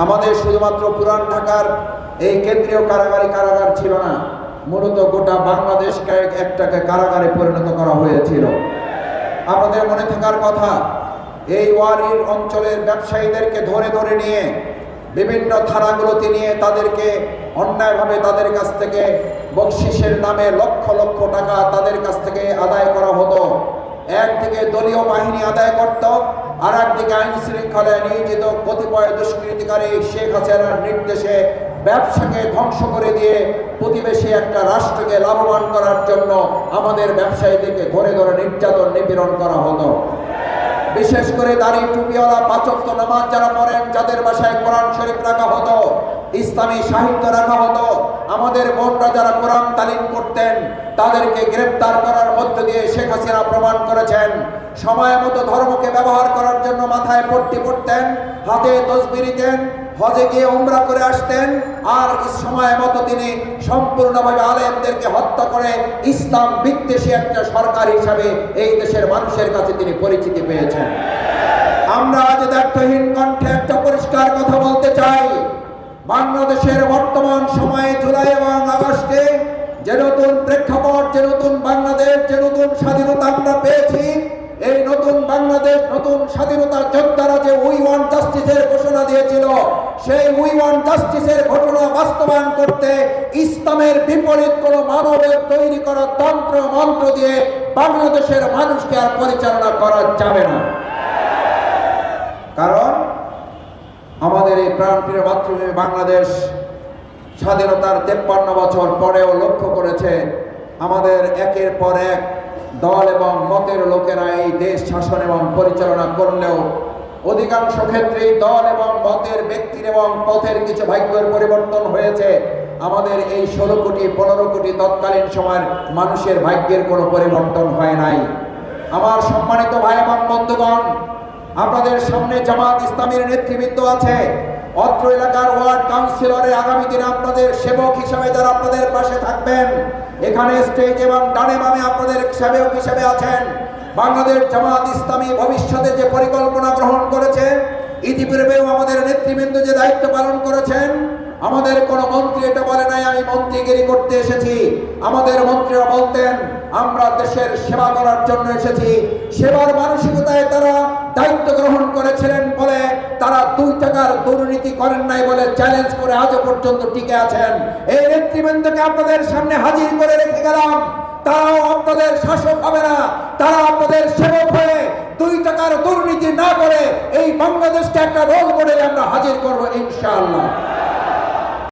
আমাদের শুধুমাত্র পুরান ঢাকার এই কেন্দ্রীয় কারাগারে কারাগার ছিল না, মূলত গোটা বাংলাদেশকে একটাকে কারাগারে পরিণত করা হয়েছিল। আমাদের মনে থাকার কথা, এই ওয়ারির অঞ্চলের ব্যবসায়ীদেরকে ধরে ধরে নিয়ে, বিভিন্ন থানাগুলোতে নিয়ে তাদেরকে অন্যায়ভাবে তাদের কাছ থেকে বকশিসের নামে লক্ষ লক্ষ টাকা তাদের কাছ থেকে আদায় করা হতো। একদিকে দলীয় বাহিনী আদায় করত আর একদিকে আইন শৃঙ্খলায় নিয়োজিত কতিপয় দুষ্কৃতিকারী শেখ হাসিনার নির্দেশে ব্যবসাকে ধ্বংস করে দিয়ে প্রতিবেশী একটা রাষ্ট্রকে লাভবান করার জন্য আমাদের ব্যবসায়ীদেরকে ধরে ধরে নির্যাতন, নিপীড়ন করা হতো। বিশেষ করে দাড়ি টুপিওয়ালা পাচক নামাজ যারা পড়েন, যাদের বাসায় কোরআন শরীফ রাখা হতো ইসলামী সাহিত্য রাখা হতো আমাদের বোনরা যারা কোরআন তালিম করতেন, তাদেরকে গ্রেপ্তার করার মধ্য দিয়ে শেখ হাসিনা প্রমাণ করেছেন। সময় মতো ধর্মকে ব্যবহার করার জন্য মাথায় পট্টি পড়তেন হাতে তসবি নিতেন হজে গিয়ে উমরা করে আসতেন, আর সময় মতো তিনি সম্পূর্ণভাবে আলেমদেরকে হত্যা করে ইসলাম বিদ্বেষী একটা সরকার হিসাবে এই দেশের মানুষের কাছে তিনি পরিচিতি পেয়েছেন। আমরা আজ দায়িত্বহীন কণ্ঠে একটা পরিষ্কার কথা বলতে চাই বাংলাদেশের বর্তমান সময়ে জুলাই এবং আগস্টে যে নতুন প্রেক্ষাপট, যে নতুন বাংলাদেশ, যে নতুন স্বাধীনতা আমরা পেয়েছি, এই নতুন বাংলাদেশ, নতুন স্বাধীনতা যোদ্ধারা যে উই ওয়ান জাস্টিসের ঘোষণা দিয়েছিল, সেই উই ওয়ান জাস্টিসের ঘটনা বাস্তবায়ন করতে ইসলামের বিপরীত কোন মানবের তৈরি করা তন্ত্র, মন্ত্র দিয়ে বাংলাদেশের মানুষকে আর পরিচালনা করা যাবে না। কারণ আমাদের এই প্রাণপ্রিয় মাতৃভূমি বাংলাদেশ স্বাধীনতার তেপ্পান্ন বছর পরেও লক্ষ্য করেছে আমাদের একের পর এক দল এবং মতের লোকেরা এই দেশ শাসন এবং পরিচালনা করলেও অধিকাংশ ক্ষেত্রেই দল এবং মতের ব্যক্তির এবং পথের কিছু ভাগ্যের পরিবর্তন হয়েছে। আমাদের এই ষোলো কোটি, পনেরো কোটি তৎকালীন সময়ের মানুষের ভাগ্যের কোনো পরিবর্তন হয় নাই। আমার সম্মানিত ভাই এবং বন্ধুগণ আপনাদের সামনে জামাত ইসলামের নেতৃবৃন্দ আছে। অত্র এলাকার ওয়ার্ড কাউন্সিলরে আগামী দিনে আপনাদের সেবক হিসাবে যারা আপনাদের পাশে থাকবেন, এখানে স্টেজ এবং ডানে বামে আপনাদের সেবক হিসাবে আছেন। বাংলাদেশ জামাত ইসলামী ভবিষ্যতে যে পরিকল্পনা গ্রহণ করেছে, ইতিপূর্বেও আমাদের নেতৃবৃন্দ যে দায়িত্ব পালন করেছেন, আমাদের কোনো মন্ত্রী এটা বলে নাই, আমি মন্ত্রীগিরি করতে এসেছি। আমাদের মন্ত্রীরা বলতেন আমরা দেশের সেবা করার জন্য এসেছি। সেবার মানসিকতায় তারা দায়িত্ব গ্রহণ করেছিলেন বলে তারা দুই টাকার দুর্নীতি করেন নাই বলে চ্যালেঞ্জ করে আজও পর্যন্ত টিকে আছেন। এই নেতৃবৃন্দকে আপনাদের সামনে হাজির করে রেখে গেলাম। তারাও আপনাদের শাসক হবে না। তারা আপনাদের সেবক হয়ে দুই টাকার দুর্নীতি না করে এই বাংলাদেশকে একটা রোল মডেলে আমরা হাজির করব ইনশাআল্লাহ।